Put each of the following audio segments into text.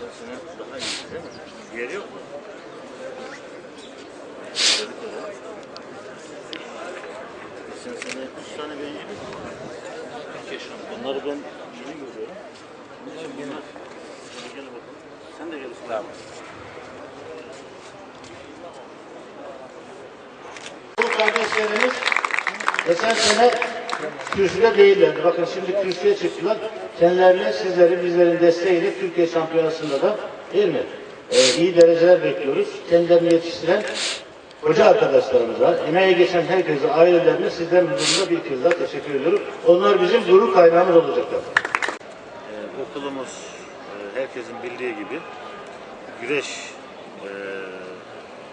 Sene daha iyiydi değil mi? Diğeri yok mu? Geçen sene 3 tane bencillik Türkiye şampiyonu. Bunları ben yeni görüyorum. Bunlar bunlar. Hadi gel bakalım. Sen de gel. Tamam. Bu kardeşlerimiz geçen sene kürsüde değillerdi. Bakın şimdi kürsüye çıktılar. Kendilerine sizlerin, bizlerin desteğiyle Türkiye Şampiyonası'nda da değil mi? Ee, iyi dereceler bekliyoruz. Kendilerini yetiştiren hoca arkadaşlarımız var. Emeğe geçen herkese, ailelerine sizlerin huzurunda bir kez daha teşekkür ediyorum. Onlar bizim gurur kaynağımız olacaklar. Ee, okulumuz e, herkesin bildiği gibi güreş e,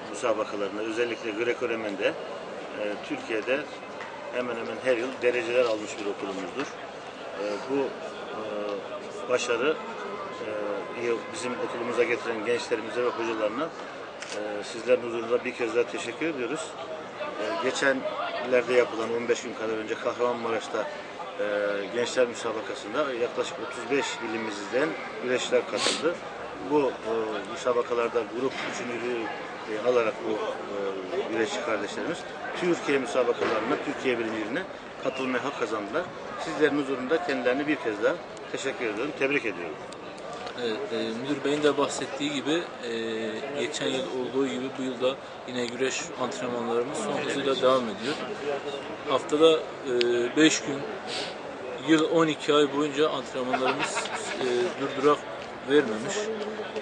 müsabakalarında özellikle Greco-Romen'de e, Türkiye'de hemen hemen her yıl dereceler almış bir okulumuzdur. E, bu e, başarı e, bizim okulumuza getiren gençlerimize ve hocalarına e, sizlerin huzurunda bir kez daha teşekkür ediyoruz. E, geçenlerde yapılan 15 gün kadar önce Kahramanmaraş'ta e, gençler müsabakasında yaklaşık 35 ilimizden güreşler katıldı. Bu müsabakalarda grup üçüncülüğü alarak bu e, güreşçi kardeşlerimiz Türkiye müsabakalarına, Türkiye birinciliğine katılmaya hak kazandılar. Sizlerin huzurunda kendilerine bir kez daha teşekkür ediyorum, tebrik ediyorum. Evet, e, müdür beyin de bahsettiği gibi e, geçen yıl olduğu gibi bu yılda yine güreş antrenmanlarımız son hızıyla devam ediyor. Haftada 5 gün, yıl 12 ay boyunca antrenmanlarımız e, durdurak vermemiş.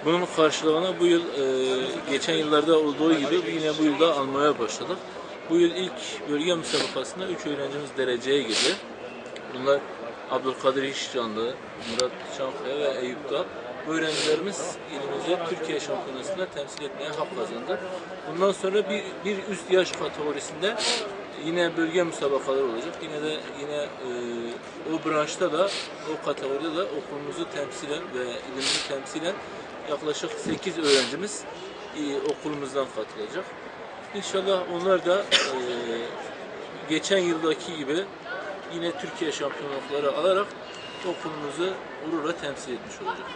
Bunun karşılığını bu yıl e, geçen yıllarda olduğu gibi yine bu yılda almaya başladık. Bu yıl ilk bölge müsabakasında 3 öğrencimiz dereceye girdi. Bunlar Abdülkadir İşcanlı, Murat Çankaya ve Eyüp Dağ. Bu öğrencilerimiz ilimizi Türkiye şampiyonasında temsil etmeye hak kazandı. Bundan sonra bir, bir üst yaş kategorisinde yine bölge müsabakaları olacak. Yine de yine e, o branşta da o kategoride de okulumuzu temsilen ve ilimizi temsilen yaklaşık 8 öğrencimiz e, okulumuzdan katılacak. İnşallah onlar da e, geçen yıldaki gibi yine Türkiye şampiyonlukları alarak okulumuzu gururla temsil etmiş olacak.